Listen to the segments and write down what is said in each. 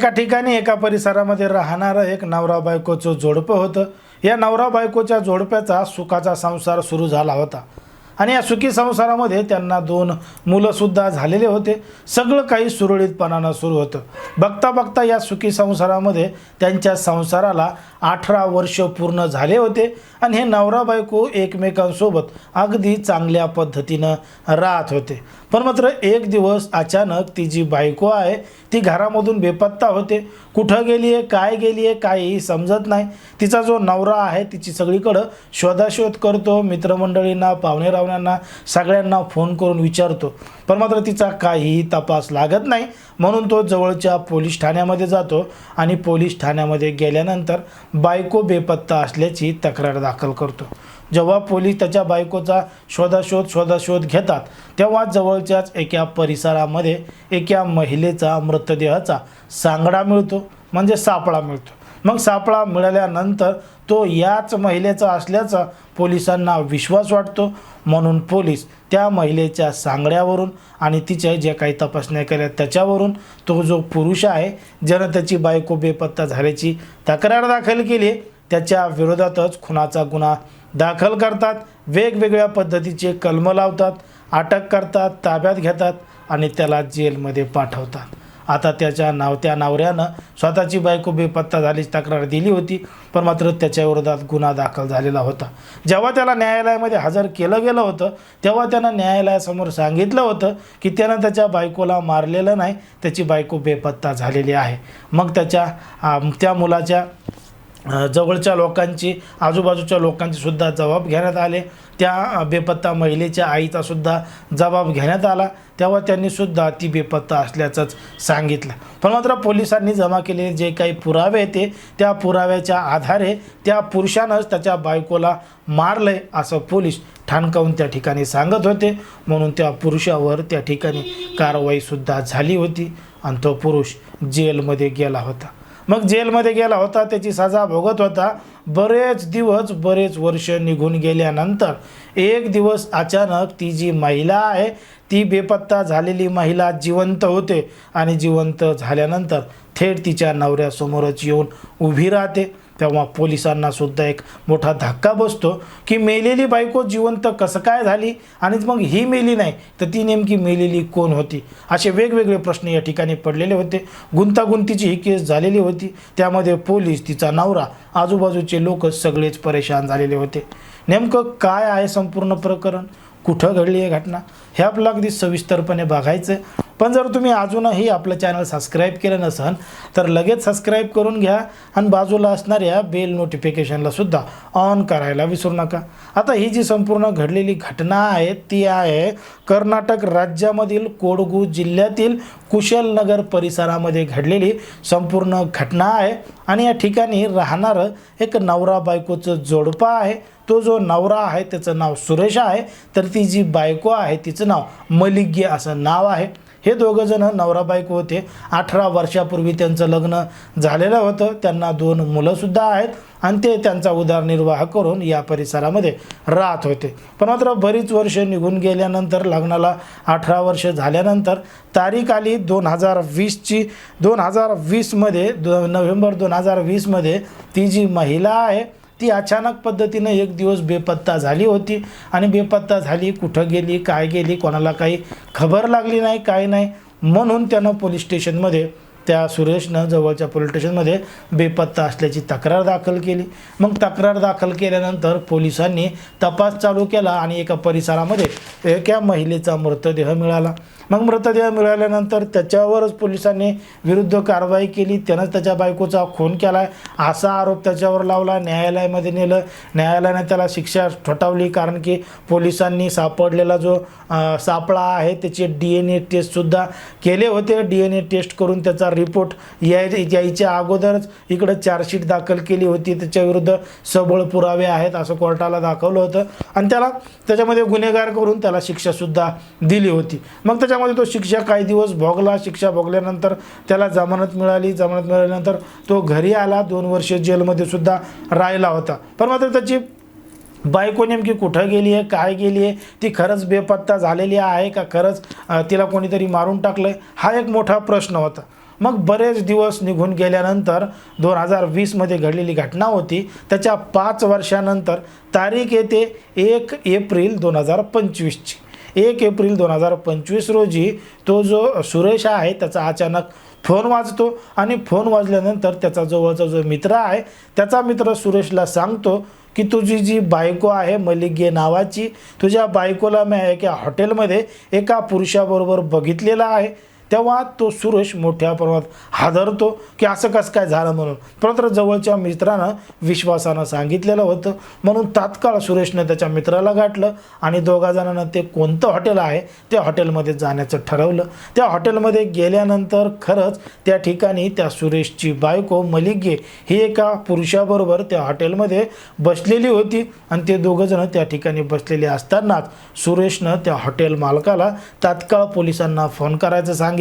एका ठिकाणी एका परिसरामध्ये राहणारं एक नवरा बायकोचं जोडपं होतं. या नवरा बायकोच्या जोडप्याचा सुखाचा संसार सुरू झाला होता. आणि या सुखी संसारामध्ये त्यांना दोन मुलंसुद्धा झालेले होते. सगळं काही सुरळीतपणानं सुरू होतं. बघता बघता या सुखी संसारामध्ये त्यांच्या संसाराला अठरा वर्ष पूर्ण झाले होते आणि हे नवरा बायको एकमेकांसोबत अगदी चांगल्या पद्धतीनं राहत होते. पण मात्र एक दिवस अचानक ती जी बायको आहे ती घरामधून बेपत्ता होते. कुठं गेली आहे काय गेली आहे काहीही समजत नाही. तिचा जो नवरा आहे तिची सगळीकडं शोधाशोध करतो मित्रमंडळींना पाहुणेरावण्यांना सगळ्यांना फोन करून विचारतो. पण मात्र तिचा काहीही तपास लागत नाही. म्हणून तो जवळच्या पोलीस ठाण्यामध्ये जातो आणि पोलीस ठाण्यामध्ये गेल्यानंतर बायको बेपत्ता असल्याची तक्रार दाखल करतो. जेव्हा पोलीस त्याच्या बायकोचा शोधाशोध शोधाशोध घेतात तेव्हा जवळच्याच एका परिसरामध्ये एका महिलेचा मृतदेहाचा सांगडा मिळतो म्हणजे सापळा मिळतो. मग सापळा मिळाल्यानंतर तो याच महिलेचा असल्याचा पोलिसांना विश्वास वाटतो. म्हणून पोलीस त्या महिलेच्या सांगड्यावरून आणि तिच्या ज्या काही तपासण्या केल्या त्याच्यावरून तो जो पुरुष आहे ज्यानं त्याची बायको बेपत्ता झाल्याची तक्रार दाखल केली त्याच्या विरोधातच खुनाचा गुन्हा दाखल करतात. वेगवेगळ्या पद्धतीचे कलम लावतात अटक करतात ताब्यात घेतात आणि त्याला जेलमध्ये पाठवतात. आता त्याच्या नाव त्या नावऱ्यानं स्वतःची बायको बेपत्ता झाल्याची तक्रार दिली होती पण मात्र त्याच्या विरोधात गुन्हा दाखल झालेला होता. जेव्हा त्याला न्यायालयामध्ये हजर केलं गेलं होतं तेव्हा त्यानं न्यायालयासमोर सांगितलं होतं की त्यानं त्याच्या बायकोला मारलेलं नाही त्याची बायको बेपत्ता झालेली आहे. मग त्याच्या त्या मुलाच्या जवळच्या लोकांची आजूबाजूच्या लोकांची सुद्धा जबाब घेण्यात आले. त्या बेपत्ता महिलेच्या आईचा सुद्धा जबाब घेण्यात आला. तेव्हा त्यांनी सुद्धा ती बेपत्ता असल्याचंच सांगितलं. पण मात्र पोलिसांनी जमा केलेले जे काही पुरावे ते त्या पुराव्याच्या आधारे त्या पुरुषानंच त्याच्या बायकोला मारलंय असं पोलीस ठाणकावून त्या ठिकाणी सांगत होते. म्हणून त्या पुरुषावर त्या ठिकाणी कारवाईसुद्धा झाली होती आणि तो पुरुष जेलमध्ये गेला होता. मग जेलमध्ये गेला होता त्याची सजा भोगत होता. बरेच दिवस बरेच वर्ष निघून गेल्यानंतर एक दिवस अचानक ती जी महिला आहे ती बेपत्ता झालेली महिला जिवंत होते आणि जिवंत झाल्यानंतर थेट तिच्या नवऱ्यासमोरच येऊन उभी राहते. तेव्हा पोलिसांना सुद्धा एक मोठा धक्का बसतो की मेलेली बायको जिवंत कसं काय झाली आणि मग ही मेली नाही तर ती नेमकी मेलेली कोण होती? असे वेगवेगळे प्रश्न या ठिकाणी पडलेले होते. गुंतागुंतीची ही केस झालेली होती. त्यामध्ये पोलीस तिचा नवरा आजूबाजूचे लोक सगळेच परेशान झालेले होते. नेमकं काय आहे संपूर्ण प्रकरण? कुठं घडली आहे घटना? हे आपलं अगदी सविस्तरपणे बघायचं पण जर तुम्ही अजूनही आपलं चॅनल सबस्क्राईब केलं नसन तर लगेच सबस्क्राईब करून घ्या आणि बाजूला असणाऱ्या बेल नोटिफिकेशनला सुद्धा ऑन करायला विसरू नका. आता ही जी संपूर्ण घडलेली घटना आहे ती आहे कर्नाटक राज्यामधील कोडगू जिल्ह्यातील कुशलनगर परिसरामध्ये घडलेली संपूर्ण घटना आहे. आणि या ठिकाणी राहणारं एक नवरा बायकोचं जोडपा आहे. तो जो नवरा आहे त्याचं नाव सुरेश आहे. तर ती जी बायको आहे तिचं नाव मलिग्य असं नाव आहे. हे दोघं जण नवरा बायको होते. अठरा वर्षापूर्वी त्यांचं लग्न झालेलं होतं. त्यांना दोन मुलंसुद्धा आहेत आणि ते त्यांचा उदरनिर्वाह करून या परिसरामध्ये राहत होते. पण मात्र बरीच वर्ष निघून गेल्यानंतर लग्नाला अठरा वर्ष झाल्यानंतर तारीख आली दोन हजार वीसची. दोन हजार वीसमध्ये दो नोव्हेंबर दोन हजार वीसमध्ये ती जी महिला आहे ती अचानक पद्धतीनं एक दिवस बेपत्ता झाली होती. आणि बेपत्ता झाली कुठं गेली काय गेली कोणाला काही खबर लागली नाही काय नाही. म्हणून त्यानं पोलीस स्टेशनमध्ये त्या सुरेशनं जवळच्या पोलीस स्टेशनमध्ये बेपत्ता असल्याची तक्रार दाखल केली. मग तक्रार दाखल केल्यानंतर पोलिसांनी तपास चालू केला आणि एका परिसरामध्ये एका महिलेचा मृतदेह मिळाला. मग मृतदेह मिळाल्यानंतर त्याच्यावरच पोलिसांनी विरुद्ध कारवाई केली. त्यानंच त्याच्या बायकोचा खून केला आहे असा आरोप त्याच्यावर लावला. न्यायालयामध्ये नेलं. न्यायालयाने त्याला शिक्षा ठोठावली. कारण की पोलिसांनी सापडलेला जो सापळा आहे त्याचे डी एन ए टेस्टसुद्धा केले होते. डी एन ए टेस्ट करून त्याचा रिपोर्ट याय यायच्या अगोदरच इकडं चार्जशीट दाखल केली होती. त्याच्याविरुद्ध सबळ पुरावे आहेत असं कोर्टाला दाखवलं होतं. आणि त्याला त्याच्यामध्ये गुन्हेगार करून त्याला शिक्षासुद्धा दिली होती. मग त्याच्या त्याच्यामध्ये तो शिक्षा काही दिवस भोगला शिक्षा भोगल्यानंतर त्याला जमानत मिळाली. जमानत मिळाल्यानंतर तो घरी आला. दोन वर्ष जेलमध्ये सुद्धा राहिला होता. पण मात्र त्याची बायको नेमकी कुठं गेली आहे? काय गेली आहे? ती खरंच बेपत्ता झालेली आहे का? खरंच तिला कोणीतरी मारून टाकलं आहे हा एक मोठा प्रश्न होता. मग बरेच दिवस निघून गेल्यानंतर दोन हजार वीसमध्ये घडलेली घटना होती. त्याच्या पाच वर्षानंतर तारीख येते एक एप्रिल दोन हजार पंचवीसची. एक एप्रिल दोन हजार पंचवीस रोजी तो जो सुरेश आहे त्याचा अचानक फोन वाजतो आणि फोन वाजल्यानंतर त्याचा जवळचा जो मित्र आहे त्याचा मित्र सुरेशला सांगतो की तुझी जी बायको आहे मलिगे नावाची तुझ्या बायकोला मी एका हॉटेलमध्ये एका पुरुषाबरोबर बघितलेला आहे. तेव्हा तो सुरेश मोठ्या प्रमाणात हादरतो की असं कसं काय झालं म्हणून. परंतु जवळच्या मित्रानं विश्वासानं सांगितलेलं होतं. म्हणून तात्काळ सुरेशनं त्याच्या मित्राला गाठलं आणि दोघा जणांना ते कोणतं हॉटेल आहे त्या हॉटेलमध्ये जाण्याचं ठरवलं. त्या हॉटेलमध्ये गेल्यानंतर खरंच त्या ठिकाणी त्या सुरेशची बायको मलिगे ही एका पुरुषाबरोबर त्या हॉटेलमध्ये बसलेली होती आणि ते दोघंजणं त्या ठिकाणी बसलेले असतानाच सुरेशनं त्या हॉटेल मालकाला तात्काळ पोलिसांना फोन करायचं सांगितलं.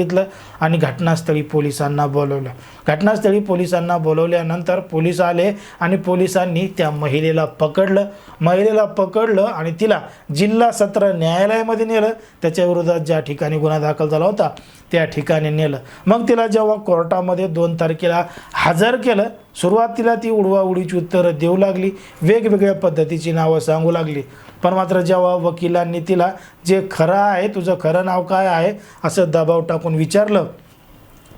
आणि घटनास्थळी पोलिसांना बोलवलं. घटनास्थळी पोलिसांना बोलवल्यानंतर पोलीस आले आणि पोलिसांनी त्या महिलेला पकडलं. महिलेला पकडलं आणि तिला जिल्हा सत्र न्यायालयामध्ये नेलं. त्याच्या विरोधात ज्या ठिकाणी गुन्हा दाखल झाला होता त्या ठिकाणी नेलं. मग तिला जेव्हा कोर्टामध्ये दोन तारखेला हजर केलं सुरुवातीला ती उडवाउडीची उत्तरं देऊ लागली. वेगवेगळ्या पद्धतीची नावं सांगू लागली. पण मात्र जेव्हा वकिलांनी तिला जे खरं आहे तुझं खरं नाव काय आहे? असं दबाव टाकून विचारलं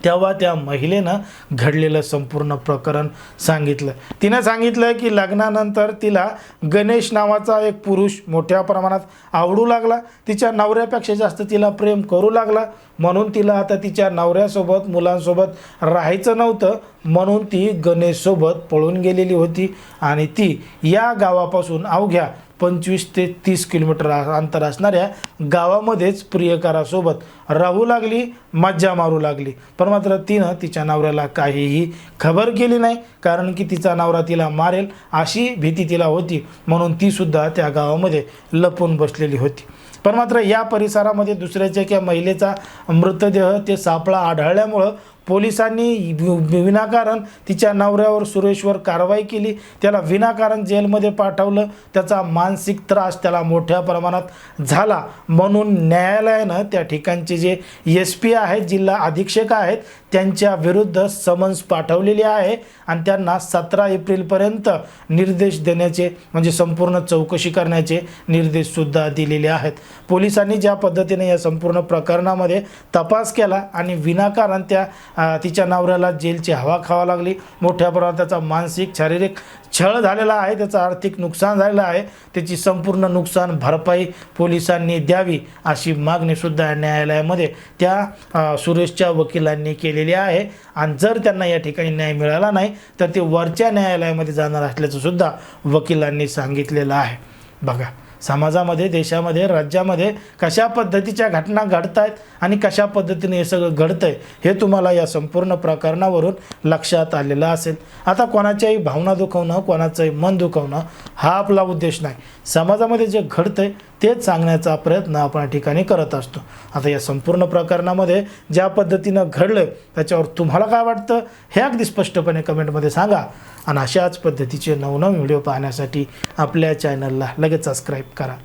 तेव्हा त्या महिलेनं घडलेलं संपूर्ण प्रकरण सांगितलं. तिनं सांगितलं की लग्नानंतर तिला गणेश नावाचा एक पुरुष मोठ्या प्रमाणात आवडू लागला. तिच्या नवऱ्यापेक्षा जास्त तिला प्रेम करू लागला. म्हणून तिला आता तिच्या नवऱ्यासोबत मुलांसोबत राहायचं नव्हतं. म्हणून ती गणेशसोबत पळून गेलेली होती. आणि ती या गावापासून अवघ्या पंचवीस ते तीस किलोमीटर अंतर असणाऱ्या गावामध्येच प्रियकरासोबत राहू लागली मज्जा मारू लागली. पण मात्र तिनं तिच्या नवऱ्याला काहीही खबर केली नाही कारण की तिचा नवरा तिला मारेल अशी भीती तिला होती. म्हणून तीसुद्धा त्या गावामध्ये लपून बसलेली होती. पण मात्र या परिसरामध्ये दुसऱ्याच्या किंवा महिलेचा मृतदेह ते सापळा आढळल्यामुळं पोलिसांनी वि- विनाकारण तिच्या नवऱ्यावर सुरेशवर कारवाई केली. त्याला विनाकारण जेलमध्ये पाठवलं. त्याचा मानसिक त्रास त्याला मोठ्या प्रमाणात झाला. म्हणून न्यायालयानं त्या ठिकाणचे जे एस पी आहेत जिल्हा अधीक्षक आहेत त्यांच्या विरुद्ध समन्स पाठवलेले आहे आणि त्यांना सतरा एप्रिलपर्यंत निर्देश देण्याचे म्हणजे संपूर्ण चौकशी करण्याचे निर्देशसुद्धा दिलेले आहेत. पोलिसांनी ज्या पद्धतीने या संपूर्ण प्रकरणामध्ये तपास केला आणि विनाकारण त्या तिच्या नवऱ्याला जेलची हवा खावा लागली. मोठ्या प्रमाणात त्याचा मानसिक शारीरिक छळ झालेला आहे. त्याचं आर्थिक नुकसान झालेलं आहे. त्याची संपूर्ण नुकसान भरपाई पोलिसांनी द्यावी अशी मागणीसुद्धा न्यायालयामध्ये त्या सुरेशच्या वकिलांनी केलेली आहे. आणि जर त्यांना या ठिकाणी न्याय मिळाला नाही तर ते वरच्या न्यायालयामध्ये जाणार असल्याचंसुद्धा वकिलांनी सांगितलेलं आहे. बघा. समाजामध्ये देशामध्ये राज्यामध्ये कशा पद्धतीच्या घटना घडत आहेत आणि कशा पद्धतीने हे सगळं घडतं आहे हे तुम्हाला या संपूर्ण प्रकरणावरून लक्षात आलेलं असेल. आता कोणाच्याही भावना दुखवणं कोणाचंही मन दुखवणं हा आपला उद्देश नाही. समाजामध्ये जे घडतं आहे तेच सांगण्याचा प्रयत्न आपण या ठिकाणी करत असतो. आता या संपूर्ण प्रकरणामध्ये ज्या पद्धतीनं घडलं त्याच्यावर तुम्हाला काय वाटतं हे अगदी स्पष्टपणे कमेंटमध्ये सांगा. आणि अशाच पद्धतीचे नवनवीन व्हिडिओ पाहण्यासाठी आपल्या चॅनलला लगेच सबस्क्राईब करा